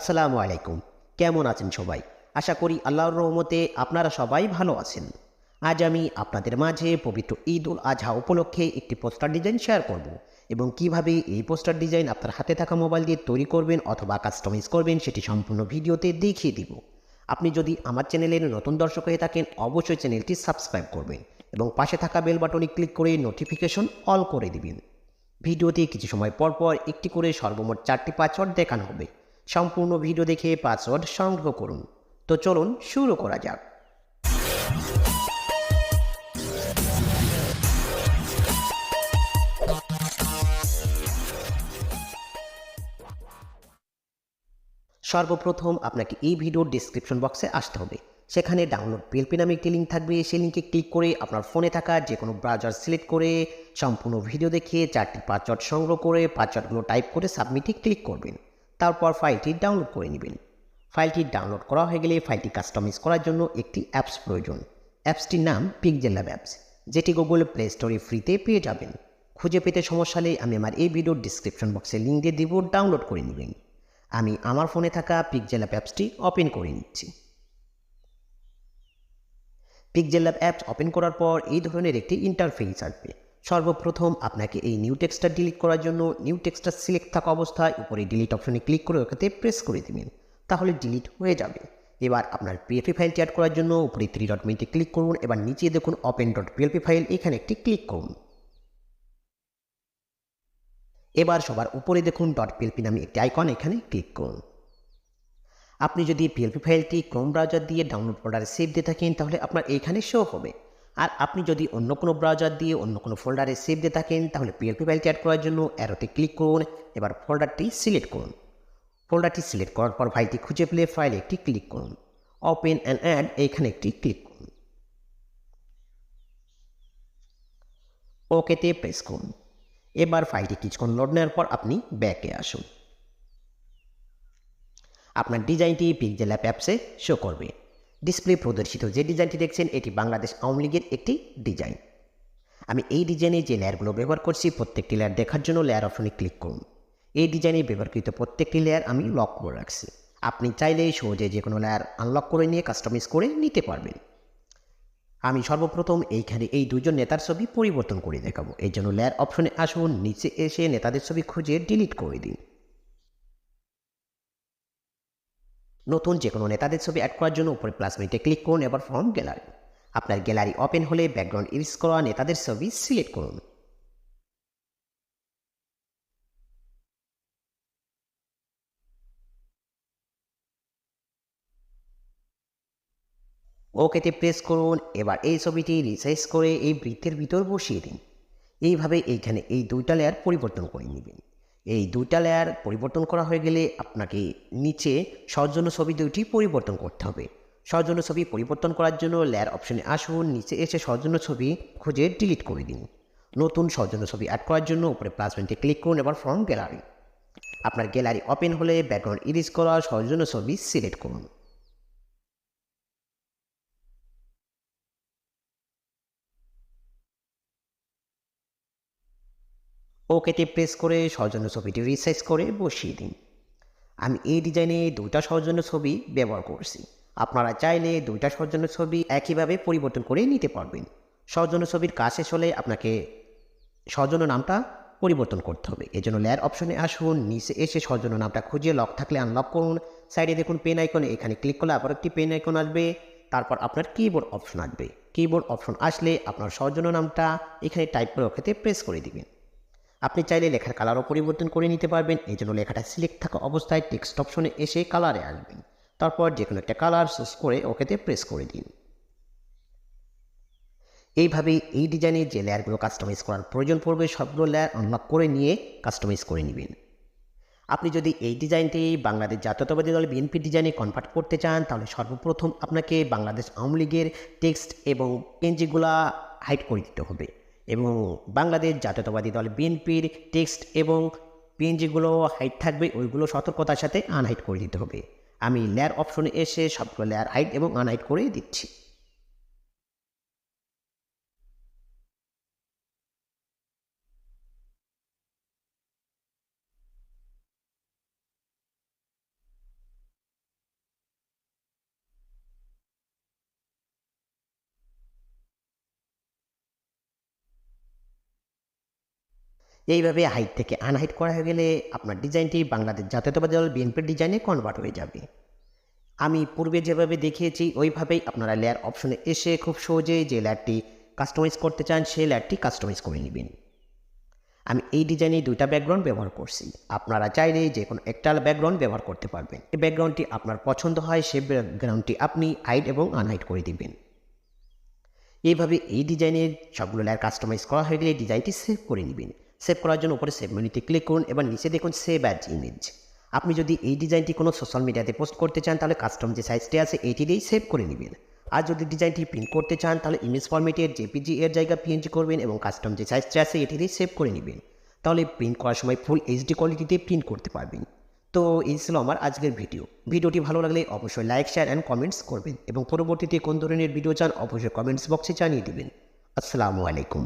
আসসালামু আলাইকুম। কেমন আছেন সবাই? আশা করি আল্লাহর রহমতে আপনারা সবাই ভালো আছেন। আজ আমি আপনাদের মাঝে পবিত্র ঈদ উল আজহা উপলক্ষে একটি পোস্টার ডিজাইন শেয়ার করব এবং কীভাবে এই পোস্টার ডিজাইন আপনার হাতে থাকা মোবাইল দিয়ে তৈরি করবেন অথবা কাস্টমাইজ করবেন সেটি সম্পূর্ণ ভিডিওতে দেখিয়ে দিব। আপনি যদি আমার চ্যানেলের নতুন দর্শক হয়ে থাকেন, অবশ্যই চ্যানেলটি সাবস্ক্রাইব করবেন এবং পাশে থাকা বেল বাটনে ক্লিক করে নোটিফিকেশন অল করে দিবেন। ভিডিওতে কিছু সময় পর পর একটি করে সর্বমোট চারটি পাসওয়ার্ড দেখানো হবে। সম্পূর্ণ ভিডিও দেখে পাসওয়ার্ড সংগ্রহ করুন। তো চলুন শুরু করা যাক। সর্বপ্রথম আপনাকে এই ভিডিওর ডিসক্রিপশন বক্সে আসতে হবে। সেখানে ডাউনলোড পিএলপি নামে একটি লিঙ্ক থাকবে। সেই লিঙ্কে ক্লিক করে আপনার ফোনে থাকা যে কোনো ব্রাউজার সিলেক্ট করে সম্পূর্ণ ভিডিও দেখে চারটি পাসওয়ার্ড সংগ্রহ করে পাসওয়ার্ডগুলো টাইপ করে সাবমিটে ক্লিক করবেন। তারপর ফাইলটি ডাউনলোড করে নেবেন। ফাইলটি ডাউনলোড করা হয়ে গেলে ফাইলটি কাস্টমাইজ করার জন্য একটি অ্যাপস প্রয়োজন। অ্যাপসটির নাম পিকজেল ল্যাব অ্যাপস যেটি গুগল প্লে স্টোরে ফ্রিতে পেয়ে যাবেন। খুঁজে পেতে সমস্যা হলে আমি আমার এই ভিডিওর ডিসক্রিপশন বক্সে লিঙ্ক দিয়ে দিব ডাউনলোড করে নেবেন। আমি আমার ফোনে থাকা পিকজেল অ্যাপ অ্যাপসটি ওপেন করে নিচ্ছি। পিকজেল অ্যাপ অ্যাপস ওপেন করার পর এই ধরনের একটি ইন্টারফেস আসবে। সর্বপ্রথম আপনাকে এই নিউ টেক্সটটা ডিলিট করার জন্য নিউ টেক্সটটা সিলেক্ট থাকা অবস্থায় উপরে ডিলিট অপশনে ক্লিক করে ওখানে প্রেস করে দেবেন। তাহলে ডিলিট হয়ে যাবে। এবার আপনার পিএফপি ফাইলটি অ্যাড করার জন্য উপরে থ্রি ডট মিনিটে ক্লিক করুন এবার নিচে দেখুন ওপেন ডট পিএলপি ফাইল এখানে একটি ক্লিক করুন। এবার সবার উপরে দেখুন ডট পিএলপি নামে একটি আইকন এখানে ক্লিক করুন। আপনি যদি পিএলপি ফাইলটি ক্রোম ব্রাউজার দিয়ে ডাউনলোড ফোল্ডারে সেভ দিয়ে থাকেন, তাহলে আপনার এইখানে শো হবে। আর আপনি যদি অন্য কোনো ব্রাউজার দিয়ে, অন্য কোনো ফোল্ডারে সেভ দিয়ে থাকেন, তাহলে পিএলপি ফাইলটি অ্যাড করার জন্য অ্যারোতে ক্লিক করুন, এবার ফোল্ডারটি সিলেক্ট করুন। ফোল্ডারটি সিলেক্ট করার পর ফাইলটি খুঁজে পেলে ফাইলে একটি ক্লিক করুন। ওপেন অ্যান্ড অ্যাড এইখানে একটি ক্লিক করুন। ওকেতে প্রেস করুন। এবার ফাইলটি কিছুক্ষণ লোড নেওয়ার পর আপনি ব্যাকে আসুন। আপনার ডিজাইনটি পিকজেল অ্যাপ অ্যাপসে শো করবে। ডিসপ্লে প্রদর্শিত। যে ডিজাইনটি দেখছেন, এটি বাংলাদেশ আওয়ামী লীগের একটি ডিজাইন আমি এই ডিজাইনে যে লেয়ারগুলো ব্যবহার করছি, প্রত্যেকটি লেয়ার দেখার জন্য লেয়ার অপশনে ক্লিক করুন। এই ডিজাইনে ব্যবহারকৃত প্রত্যেকটি লেয়ার আমি লক করে রাখছি। আপনি চাইলে সহজে যে কোনো লেয়ার আনলক করে নিয়ে কাস্টমাইজ করে নিতে পারবেন। আমি সর্বপ্রথম এইখানে এই দুজন নেতার ছবি পরিবর্তন করে দেখাবো। এই জন্য লেয়ার অপশনে আসুন, নিচে এসে নেতাদের ছবি খুঁজে ডিলিট করে দিন। নতুন যে কোনো নেতাদের ছবি অ্যাড করার জন্য উপরে প্লাস মিনিটে ক্লিক করুন, এবার ফর্ম গ্যালারি আপনার গ্যালারি ওপেন হলে ব্যাকগ্রাউন্ড ইরিজ করা নেতাদের ছবি সিলেক্ট করুন। ওকেতে প্রেস করুন, এবার এই ছবিটি রিসাইজ করে এই বৃত্তের ভিতর বসিয়ে দিন। এইভাবে এইখানে এই দুইটা লেয়ার পরিবর্তন করে নেবেন। এই দুইটা লেয়ার পরিবর্তন করা হয়ে গেলে আপনাকে নিচে সৌজন্য ছবি দুইটি পরিবর্তন করতে হবে। সৌজন্য ছবি পরিবর্তন করার জন্য লেয়ার অপশনে আসুন, নিচে এসে সৌজন্য ছবি খুঁজে ডিলিট করে দিন। নতুন সৌজন্য ছবি অ্যাড করার জন্য উপরে প্লাস পয়েন্টে ক্লিক করুন এবার ফ্রম গ্যালারি আপনার গ্যালারি ওপেন হলে ব্যাকগ্রাউন্ড ইরিজ করা সৌজন্য ছবি সিলেক্ট করুন। ওকেতে প্রেস করে সৌজন্য ছবিটি রিসাইজ করে বসিয়ে দিন। আমি এই ডিজাইনে দুইটা সৌজন্য ছবি ব্যবহার করছি। আপনারা চাইলে দুইটা সৌজন্য ছবি একইভাবে পরিবর্তন করে নিতে পারবেন। সৌজন্য ছবির কাজ শেষ হলে আপনাকে সৌজন্য নামটা পরিবর্তন করতে হবে। এই জন্য লেয়ার অপশনে আসুন, নিচে এসে সৌজন্য নামটা খুঁজে লক থাকলে আনলক করুন। সাইডে দেখুন পেন আইকন এখানে ক্লিক করলে আবার একটি পেন আইকন আসবে। তারপর আপনার কিবোর্ড অপশন আসবে। কিবোর্ড অপশন আসলে আপনার সৌজন্য নামটা এখানে টাইপ করে ওখানে প্রেস করে দিবেন। আপনি চাইলে লেখার কালারও পরিবর্তন করে নিতে পারবেন। এই জন্য লেখাটা সিলেক্ট থাকা অবস্থায় টেক্সট অপশনে এসে কালারে আসবেন। তারপর যে কোনো একটা কালার চুজ করে ওকেতে প্রেস করে দিন। এইভাবে এই ডিজাইনে যে লেয়ারগুলো কাস্টমাইজ করার প্রয়োজন পড়বে, সবগুলো লেয়ার আনলক করে নিয়ে কাস্টমাইজ করে নেবেন। আপনি যদি এই ডিজাইনটি বাংলাদেশ জাতীয়তাবাদী দল বিএনপি ডিজাইনে কনভার্ট করতে চান, তাহলে সর্বপ্রথম আপনাকে বাংলাদেশ আওয়ামী লীগের টেক্সট এবং পেঞ্জিগুলা হাইড করে দিতে হবে। এবং বাংলাদেশ জাতীয়তাবাদী দল বিএনপির টেক্সট এবং পিএনজিগুলো হাইট থাকবে, ওইগুলো সতর্কতার সাথে আনহাইট করে দিতে হবে। আমি লেয়ার অপশনে এসে সবগুলো লেয়ার হাইট এবং আনহাইট করে দিচ্ছি। এইভাবে হাইট থেকে আনহাইট করা হয়ে গেলে আপনার ডিজাইনটি বাংলাদেশ জাতীয়তাবাদী দল বিএনপির ডিজাইনে কনভার্ট হয়ে যাবে। আমি পূর্বে যেভাবে দেখিয়েছি, ওইভাবেই আপনারা লেয়ার অপশনে এসে খুব সহজেই যে লেয়ারটি কাস্টমাইজ করতে চান, সেই লেয়ারটি কাস্টমাইজ করে নেবেন। আমি এই ডিজাইনে দুইটা ব্যাকগ্রাউন্ড ব্যবহার করছি। আপনারা চাইলে যে কোনো একটা ব্যাকগ্রাউন্ড ব্যবহার করতে পারবেন। এই ব্যাকগ্রাউন্ডটি আপনার পছন্দ হয়, সেই ব্যাকগ্রাউন্ডটি আপনি হাইট এবং আনহাইট করে দিবেন। এইভাবে এই ডিজাইনের সবগুলো লেয়ার কাস্টমাইজ করা হয়ে গেলে ডিজাইনটি সেভ করে নেবেন। সেভ করার জন্য উপরে সেভ মেনুতে ক্লিক করুন এবার নিচে দেখুন সেভ অ্যাজ ইমেজ আপনি যদি এই ডিজাইনটি কোনো সোশ্যাল মিডিয়াতে পোস্ট করতে চান, তাহলে কাস্টম যে সাইজটি আছে, এটি দিয়েই সেভ করে নেবেন। আর যদি ডিজাইনটি প্রিন্ট করতে চান, তাহলে ইমেজ ফরম্যাটের জেপিজি এর জায়গা পিএনজি করবেন এবং কাস্টম যে সাইজটি আছে, এটি দিয়ে সেভ করে নেবেন। তাহলে প্রিন্ট করার সময় ফুল এইচডি কোয়ালিটিতে প্রিন্ট করতে পারবেন। তো এই ছিল আমার আজকের ভিডিও ভিডিওটি ভালো লাগলে অবশ্যই লাইক শেয়ার অ্যান্ড কমেন্টস করবেন এবং পরবর্তীতে কোন ধরনের ভিডিও চান, অবশ্যই কমেন্টস বক্সে জানিয়ে দেবেন। আসসালামু আলাইকুম।